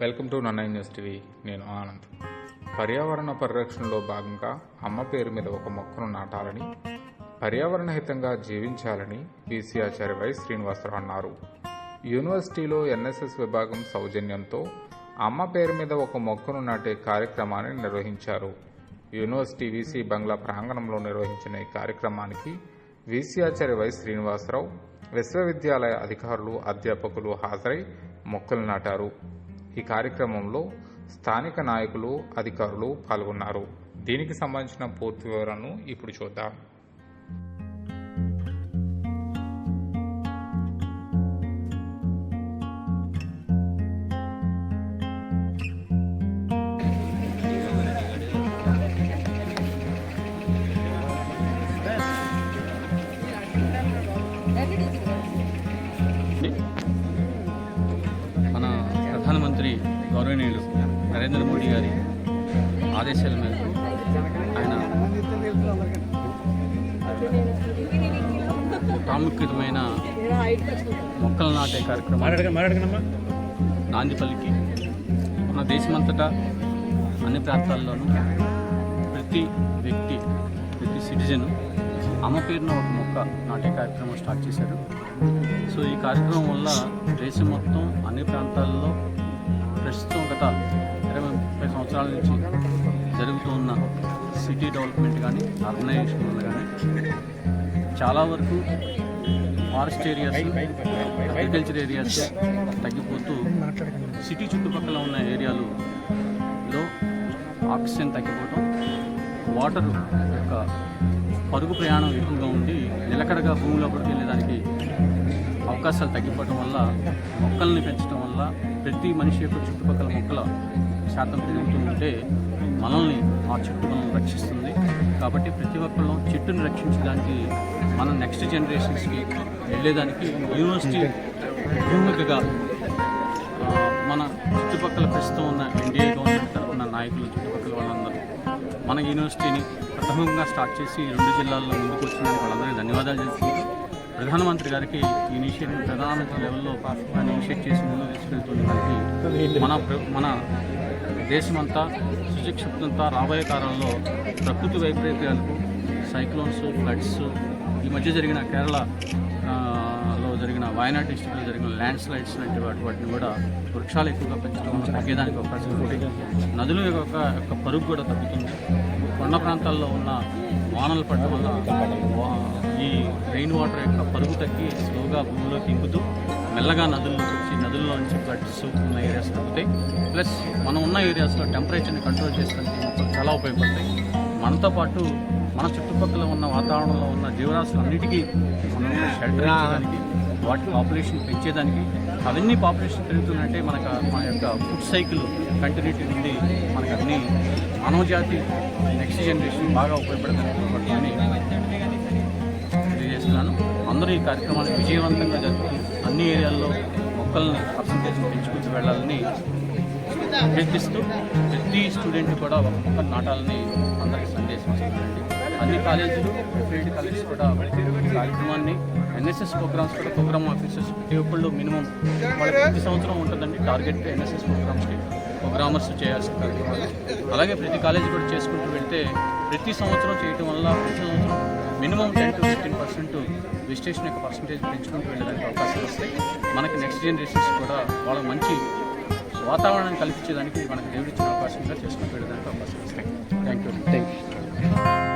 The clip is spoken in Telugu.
వెల్కమ్ టు నన్నై న్యూస్ టీవీ. నేను ఆనంద్. పర్యావరణ పరిరక్షణలో భాగంగా అమ్మ పేరు మీద ఒక మొక్కను నాటాలని పర్యావరణ హితంగా జీవించాలని బీసీ ఆచార్య వై శ్రీనివాసరావు అన్నారు. యూనివర్సిటీలో ఎన్ఎస్ఎస్ విభాగం సౌజన్యంతో అమ్మ పేరు మీద ఒక మొక్కను నాటే కార్యక్రమాన్ని నిర్వహించారు. యూనివర్సిటీ వీసీ బంగ్లా ప్రాంగణంలో నిర్వహించిన ఈ కార్యక్రమానికి వీసీఆచార్య వై శ్రీనివాసరావు విశ్వవిద్యాలయ అధికారులు అధ్యాపకులు హాజరై మొక్కలు నాటారు. ఈ కార్యక్రమంలో స్థానిక నాయకులు అధికారులు పాల్గొన్నారు. దీనికి సంబంధించిన పూర్తి వివరాలను ఇప్పుడు చూద్దాం. మన గౌరవనీయులు నరేంద్ర మోడీ గారి ఆదేశాల మేరకు ఆయన ప్రాముఖ్యతమైన మొక్కలు నాటే కార్యక్రమం నాందిపల్లికి మన దేశమంతటా అన్ని ప్రాంతాల్లోనూ ప్రతి వ్యక్తి ప్రతి సిటిజన్ అమ్మ పేరున ఒక మొక్క నాటే కార్యక్రమం స్టార్ట్ చేశారు. సో ఈ కార్యక్రమం వల్ల దేశం మొత్తం అన్ని ప్రాంతాల్లో ప్రస్తుతం గత ఇరవై ముప్పై సంవత్సరాల నుంచి జరుగుతూ ఉన్న సిటీ డెవలప్మెంట్ కానీ అర్బనైజేషన్ వల్ల కానీ చాలా వరకు ఫారెస్ట్ ఏరియాస్ అగ్రికల్చర్ ఏరియాస్ తగ్గిపోతూ సిటీ చుట్టుపక్కల ఉన్న ఏరియాలో ఆక్సిజన్ తగ్గిపోవటం వాటర్ యొక్క పరుగు ప్రయాణం ఎక్కువగా ఉండి నిలకడగా భూమిలోపలికి వెళ్ళేదానికి అవకాశాలు తగ్గిపోవడం వల్ల మొక్కల్ని పెంచడం వల్ల ప్రతి మనిషి యొక్క చుట్టుపక్కల మొక్కల శాతం పెరుగుతూ ఉంటే మనల్ని ఆ చెట్టు మనల్ని రక్షిస్తుంది. కాబట్టి ప్రతి ఒక్కళ్ళు చెట్టుని రక్షించడానికి మన నెక్స్ట్ జనరేషన్స్కి వెళ్ళేదానికి యూనివర్సిటీ భూమికగా మన చుట్టుపక్కల ప్రస్తుతం ఉన్న ఎన్డీఏ గవర్నమెంట్ తరఫున నాయకులు చుట్టుపక్కల వాళ్ళందరూ మన యూనివర్సిటీని ప్రథమంగా స్టార్ట్ చేసి రెండు జిల్లాల్లో ముందుకు వచ్చినందుకు వాళ్ళందరికీ ధన్యవాదాలు చెప్తున్నాను ప్రధానమంత్రి గారికి ఈ ఇనిషియేటివ్ ప్రధానమంత్రి లెవెల్లో దాన్ని ఇనిషియేట్ చేసి ముందు తీసుకెళ్తున్న దానికి మన మన దేశమంతా సుశిక్షితంతా రాబోయే కాలంలో ప్రకృతి వైపరీత్యాలకు సైక్లోన్స్ ఫ్లడ్స్ ఈ మధ్య జరిగిన కేరళ లో జరిగిన వయనాడ్ డిస్టిక్లో జరిగిన ల్యాండ్ స్లైడ్స్ లాంటి వాటి వాటిని కూడా వృక్షాలు ఎక్కువగా పెంచడం తగ్గేదానికి అవకాశం ఉంది. నదుల యొక్క యొక్క పరుగు కూడా తగ్గుతుంది. కొండ ప్రాంతాల్లో ఉన్న వానలు పడటం వల్ల ఈ రెయిన్ వాటర్ యొక్క పరుగు తగ్గి స్లోగా భూమిలోకి ఇంకుతూ మెల్లగా నదుల్లోకి వచ్చి నదుల్లో నుంచి ఫ్లడ్స్ ఉన్న ఏరియాస్ తగ్గుతాయి. ప్లస్ మనం ఉన్న ఏరియాస్లో టెంపరేచర్ని కంట్రోల్ చేసడానికి మొక్కలు చాలా ఉపయోగపడతాయి. మనతో పాటు మన చుట్టుపక్కల ఉన్న వాతావరణంలో ఉన్న జీవరాశులు అన్నిటికీ మనం షెల్టర్ ఇవ్వడానికి వాటి పాపులేషన్ పెంచేదానికి అవన్నీ పాపులేషన్ పెరుగుతుందంటే మనకు మన యొక్క ఫుడ్ సైకిల్ కంటిన్యూటీ నుండి మనకు అన్ని మానవజాతి నెక్స్ట్ జనరేషన్ బాగా ఉపయోగపడుతుంది తెలియజేస్తున్నాను. అందరూ ఈ కార్యక్రమాన్ని విజయవంతంగా జరుపుతూ అన్ని ఏరియాల్లో మొక్కల్ని పర్సంటేజ్ పెంచుకుంటూ వెళ్ళాలని అభ్యర్థిస్తూ ప్రతి స్టూడెంట్ కూడా ఒక మొక్కలు నాటాలని అందరికీ సందేశం ఇస్తున్నాను అన్ని కాలేజీలు ఎఫ్ఐడి కాలేజెస్ కూడా కార్యక్రమాన్ని ఎన్ఎస్ఎస్ ప్రోగ్రామ్స్ కూడా ప్రోగ్రామ్ ఆఫీసర్స్ ప్రతి ఒక్కళ్ళు మినిమం వాళ్ళకి ప్రతి సంవత్సరం ఉంటుందండి టార్గెట్ ఎన్ఎస్ఎస్ ప్రోగ్రామ్స్కి ప్రోగ్రామర్స్ చేయాల్సిన కార్యక్రమాలు. అలాగే ప్రతి కాలేజీ కూడా చేసుకుంటూ వెళ్తే ప్రతి సంవత్సరం చేయటం వల్ల ప్రతి సంవత్సరం minimum ten to fifteen percent visitation యొక్క పర్సంటేజ్ పెంచుకుంటూ వెళ్ళడానికి అవకాశాలు వస్తాయి. మనకి నెక్స్ట్ జనరేషన్స్ కూడా వాళ్ళకి మంచి వాతావరణాన్ని కల్పించేదానికి మనకు దేవుడిచ్చిన అవకాశంగా చేసుకుంటూ వెళ్ళడానికి అవకాశం వస్తాయి. Thank you. Thank you.